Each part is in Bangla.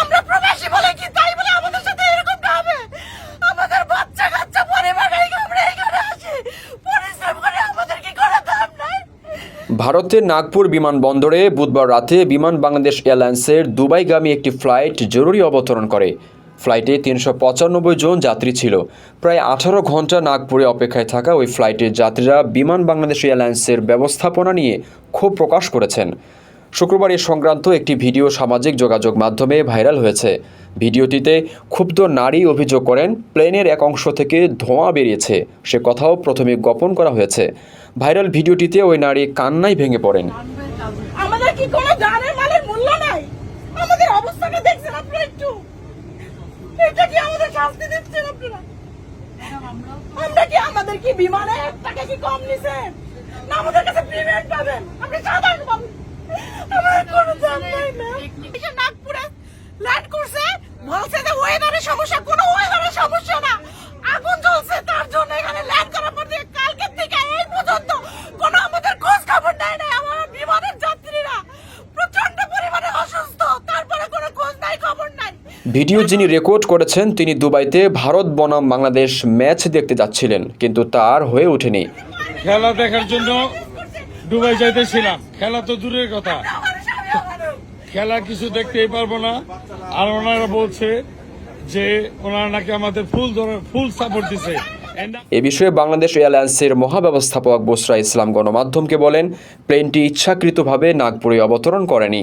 আমরা প্রবাসী বলে কি, তাই বলে আমাদের সাথে এরকম হবে আমাদের বাচ্চা কাচ্চা নাই? ভারতের নাগপুর বিমানবন্দরে বুধবার রাতে বিমান বাংলাদেশ এয়ারলাইন্সের দুবাইগামী একটি ফ্লাইট জরুরি অবতরণ করে। ফ্লাইটে তিনশো পঁচানব্বই জন যাত্রী ছিল। প্রায় আঠারো ঘণ্টা নাগপুরে অপেক্ষায় থাকা ওই ফ্লাইটের যাত্রীরা বিমান বাংলাদেশ এয়ারলাইন্সের ব্যবস্থাপনা নিয়ে ক্ষোভ প্রকাশ করেছেন। শুক্রবার এ সংক্রান্ত একটি ভিডিও সামাজিক যোগাযোগ মাধ্যমে ভাইরাল হয়েছে। ভিডিওটিতে ক্ষুব্ধ নারী অভিযোগ করেন, প্লেনের এক অংশ থেকে ধোঁয়া বেরিয়েছে। সে কথাও প্রথমে গোপন করা হয়েছে। ভাইরাল ভিডিওটিতে ওই নারী কান্নায় ভেঙে পড়েন। আমাদের কি বিমানে কি কম না আমাদের কাছে পাবেন। সাধারণ পাবেন আমাদের কোনো দাম নাই না এই যে নাগপুরে ল্যান্ড করছে বলছে যে ওয়েদারের সমস্যা কোনো ওয়েদারের সমস্যা না। আগুন জ্বলছে তার জন্য এখানে ল্যান্ড করার পর থেকে কালকের থেকে এই পর্যন্ত কোনো আমাদের খোঁজ খবর নেয় নাই আমার বিমানের যাত্রীরা। প্রচণ্ড পরিমাণে অসুস্থ তারপরে কোনো খোঁজ নাই খবর নাই। ভিডিও যিনি রেকর্ড করেছেন তিনি দুবাইতে ভারত বনাম বাংলাদেশ ম্যাচ দেখতে যাচ্ছিলেন কিন্তু তার হয়ে ওঠেনি। খেলা দেখার জন্য দুবাই যাইতেছিলাম। খেলা তো দূরের কথা। খেলা কিছু দেখতেই পারব না। আর ওনারা বলছে যে ওনারা নাকি আমাদের ফুল ফুল সাপোর্ট দিছে। এ বিষয়ে বাংলাদেশ এয়ারলাইন্সের মহাব্যবস্থাপক বুসরা ইসলাম গণমাধ্যমকে বলেন, প্লেনটি ইচ্ছাকৃতভাবে নাগপুরে অবতরণ করেনি।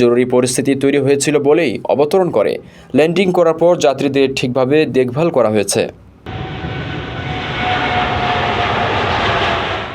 জরুরি পরিস্থিতি তৈরি হয়েছিল বলেই অবতরণ করে। ল্যান্ডিং করার পর যাত্রীদের ঠিকভাবে দেখভাল করা হয়েছে।